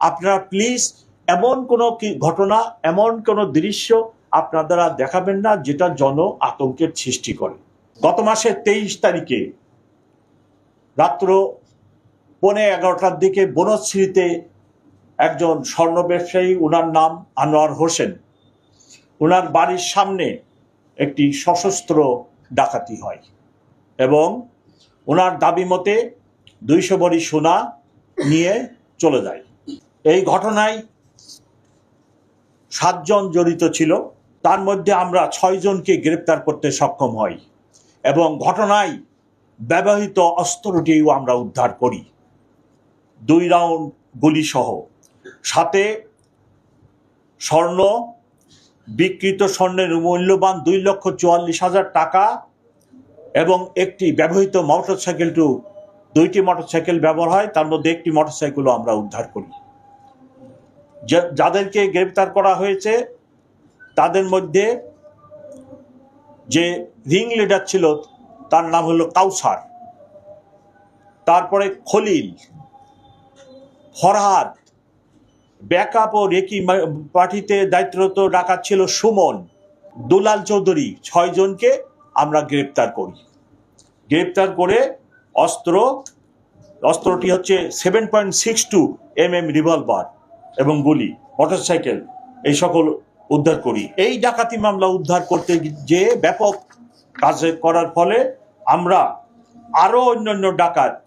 আপনারা প্লিজ এমন কোনো কি ঘটনা, এমন কোনো দৃশ্য আপনারা দেখাবেন না যেটা জন আতঙ্কের সৃষ্টি করে। গত মাসের তেইশ তারিখে রাত্র পৌনে এগারোটার দিকে বনশ্রীতে একজন স্বর্ণ ব্যবসায়ী ওনার নাম আনোয়ার হোসেন। ওনার বাড়ির সামনে একটি সশস্ত্র ডাকাতি হয় এবং ওনার দাবি মতে দুইশো বড়ি সোনা নিয়ে চলে যায়। এই ঘটনায় সাতজন জড়িত ছিল। তার মধ্যে আমরা ছয়জনকে গ্রেপ্তার করতে সক্ষম হই এবং ঘটনায় ব্যবহৃত অস্ত্রটিও আমরা উদ্ধার করি। দুই রাউন্ড গুলি সহ সাথে স্বর্ণ বিকৃত স্বর্ণের মূল্যবান দুই লক্ষ চুয়াল্লিশ হাজার টাকা এবং একটি ব্যবহৃত মোটরসাইকেল টু দুইটি মোটরসাইকেল ব্যবহার হয়। তার মধ্যে একটি মোটরসাইকেলও আমরা উদ্ধার করি। যাদেরকে গ্রেপ্তার করা হয়েছে, তাদের মধ্যে যে রিং লিডার ছিল, তার নাম হলো কাউসার। তারপরে খলিল, ফরহাদ, ব্যাকআপ ও রেকি পার্টিতে দায়িত্বরত ডাকাত ছিল সুমন। দুলাল চৌধুরী ছয়জনকে আমরা গ্রেপ্তার করি। গ্রেপ্তার করে অস্ত্র, অস্ত্রটি হচ্ছে seven point six two M M revolver এবং গুলি মোটরসাইকেল এই সকল উদ্ধার করি। এই ডাকাতি মামলা উদ্ধার করতে যে ব্যাপক কাজ করার ফলে আমরা আরও অন্যান্য ডাকাত,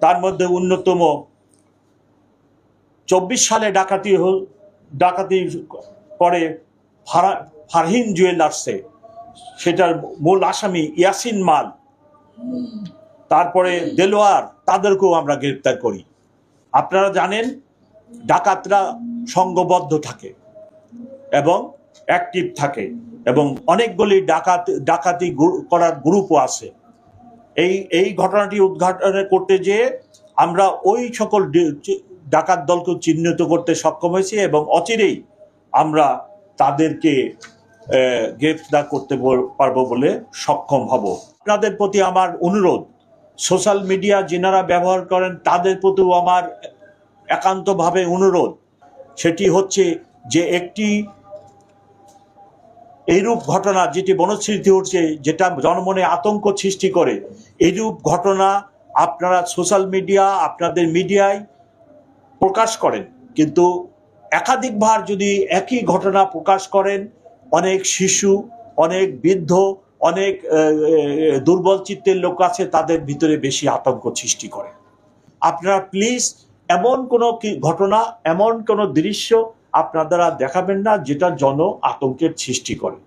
তার মধ্যে অন্যতম চব্বিশ সালে ডাকাতি হল, ডাকাতি করে ফারা- ফারহিন জুয়েলার্সে, সেটার মূল আসামি ইয়াসিন মাল, তারপরে দেলোয়ার, তাদেরকেও আমরা গ্রেপ্তার করি। আপনারা জানেন ডাকাতরা সংঘবদ্ধ থাকে এবং অ্যাক্টিভ থাকে এবং অনেকগুলি ডাকাত, ডাকাতি করার গ্রুপও আছে। এই এই ঘটনাটি উদ্ঘাটন করতে যেয়ে আমরা ওই সকল ডাকাত দলকে চিহ্নিত করতে সক্ষম হয়েছি এবং অচিরেই আমরা তাদেরকে গ্রেফতার করতে পারব বলে সক্ষম হব। আপনাদের প্রতি আমার অনুরোধ, সোশ্যাল মিডিয়া যেনারা ব্যবহার করেন তাদের প্রতিও আমার একান্তভাবে অনুরোধ, সেটি হচ্ছে যে একটি এইরূপ ঘটনা যেটি বনস্মৃতি হচ্ছে যেটা জনমনে আতঙ্ক সৃষ্টি করে, এইরূপ ঘটনা আপনারা সোশ্যাল মিডিয়া, আপনাদের মিডিয়ায় প্রকাশ করেন। কিন্তু একাধিকবার যদি একই ঘটনা প্রকাশ করেন, অনেক শিশু, অনেক বৃদ্ধ, অনেক দুর্বল চিত্তের লোক আছে, তাদের ভিতরে বেশি আতঙ্ক সৃষ্টি করে। আপনারা প্লিজ এমন কোনো কি ঘটনা, এমন কোনো দৃশ্য আপনার দ্বারা দেখাবেন না, যেটা জন আতঙ্কের সৃষ্টি করে।